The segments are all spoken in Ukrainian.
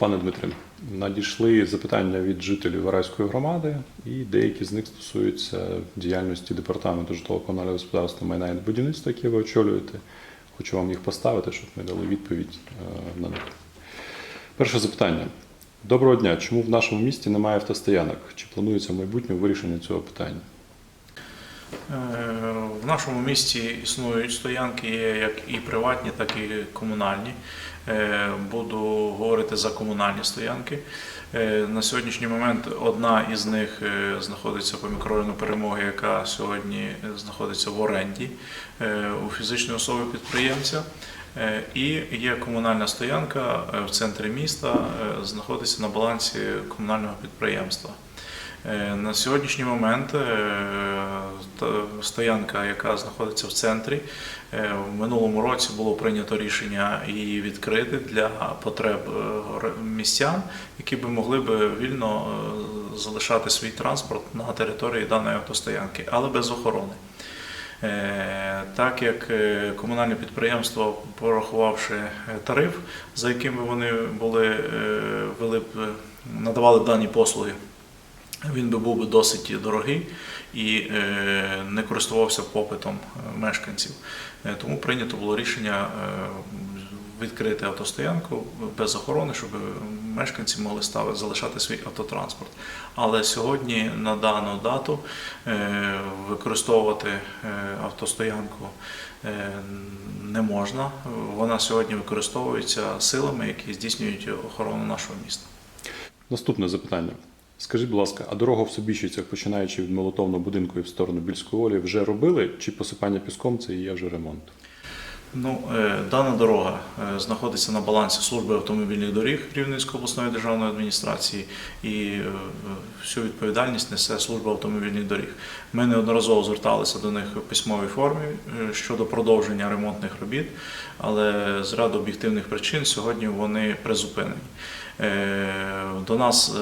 Пане Дмитре, надійшли запитання від жителів Вараської громади, і деякі з них стосуються діяльності департаменту житлово-комунального господарства майна і будівництва, яке ви очолюєте. Хочу вам їх поставити, щоб ми дали відповідь е, на них. Перше запитання. Доброго дня. Чому в нашому місті немає автостоянок? Чи планується в майбутньому вирішення цього питання? Е, В нашому місті існують стоянки, як і приватні, так і комунальні. Е, Буду говорити за комунальні стоянки. Е, На сьогоднішній момент одна із них знаходиться по мікрорайону перемоги, яка сьогодні знаходиться в оренді у фізичної особи підприємця. І є комунальна стоянка в центрі міста, знаходиться на балансі комунального підприємства. Е, На сьогоднішній момент е, стоянка, яка знаходиться в центрі, е, в минулому році було прийнято рішення її відкрити для потреб містян, які би могли би вільно залишати свій транспорт на території даної автостоянки, але без охорони. Так як комунальне підприємство, порахувавши тариф, за яким вони були, вели б, надавали дані послуги, він би був досить дорогий і е, не користувався попитом е, мешканців. Е, Тому прийнято було рішення відкрити автостоянку без охорони, щоб мешканці могли ставити, залишати свій автотранспорт. Але сьогодні на дану дату використовувати автостоянку не можна. Вона сьогодні використовується силами, які здійснюють охорону нашого міста. Наступне запитання. Скажіть, будь ласка, а дорога в Собіщицях, починаючи від молотовного будинку і в сторону Більської Олі, вже робили, чи посипання піском це є вже ремонт? Ну, е, дана дорога е, знаходиться на балансі служби автомобільних доріг Рівненської обласної державної адміністрації і е, всю відповідальність несе служба автомобільних доріг. Ми неодноразово зверталися до них у письмовій формі щодо продовження ремонтних робіт, але з ряду об'єктивних причин сьогодні вони призупинені. До нас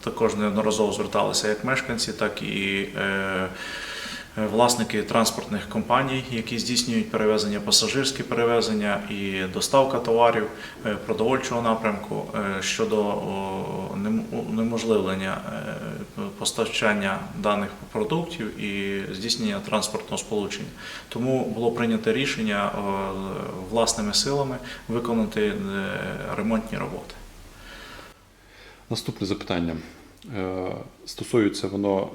також неодноразово зверталися як мешканці, так і власники транспортних компаній, які здійснюють перевезення, пасажирські перевезення і доставка товарів е, продовольчого напрямку е, щодо о, нем- унеможливлення е, постачання даних продуктів і здійснення транспортного сполучення. Тому було прийнято рішення власними силами виконати е, ремонтні роботи. Наступне запитання. Е, Стосується воно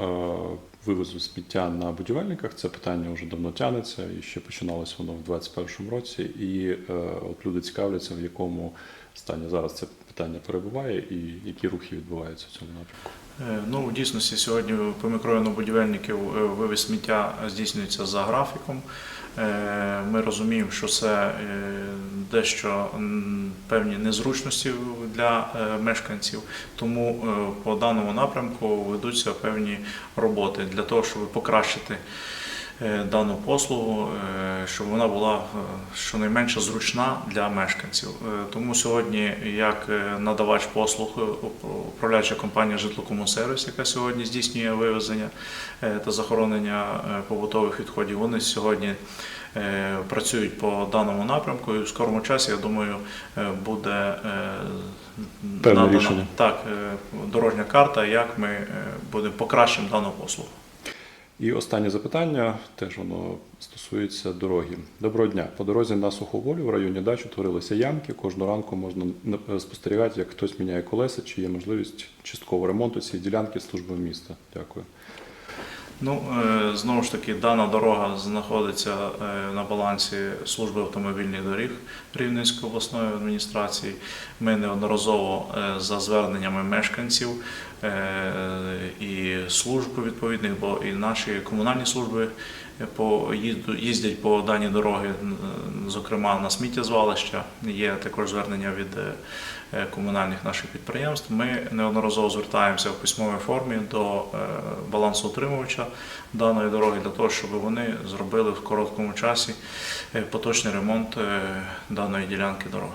вивозу сміття на будівельниках. Це питання вже давно тягнеться і ще починалось воно в 2021 році. І е, от люди цікавляться, в якому стані зараз це питання перебуває і які рухи відбуваються в цьому напрямку. Е, Ну, в дійсності сьогодні по мікрорайону будівельників е, вивіз сміття здійснюється за графіком. Е, Ми розуміємо, що це дещо певні незручності для мешканців, тому по даному напрямку ведуться певні роботи для того, щоб покращити дану послугу, е, щоб вона була е, щонайменше зручна для мешканців. Е, Тому сьогодні, як е, надавач послуг, е, управляюча компанія Житлокомунсервіс, яка сьогодні здійснює вивезення е, та захоронення е, побутових відходів, вони сьогодні е, працюють по даному напрямку, і в скорому часі, я думаю, е, буде е, Певне надана- рішення. так, е, дорожня карта, як ми е, будемо покращимо дану послугу. І останнє запитання теж воно стосується дороги. Доброго дня. По дорозі на Суховолю в районі дач утворилися ямки. Кожного ранку можна е, спостерігати, як хтось міняє колеса, чи є можливість часткового ремонту цієї ділянки служби міста. Дякую. Ну, е, знову ж таки, дана дорога знаходиться е, на балансі служби автомобільних доріг Рівненської обласної адміністрації. Ми неодноразово за зверненнями мешканців і служб відповідних, бо і наші комунальні служби е, по їздять по даній дороги, зокрема на сміттєзвалища. Є також звернення від е, е, комунальних наших підприємств. Ми неодноразово звертаємося в письмовій формі до е, балансоутримувача даної дороги для того, щоб вони зробили в короткому часі е, поточний ремонт е, даної ділянки дороги.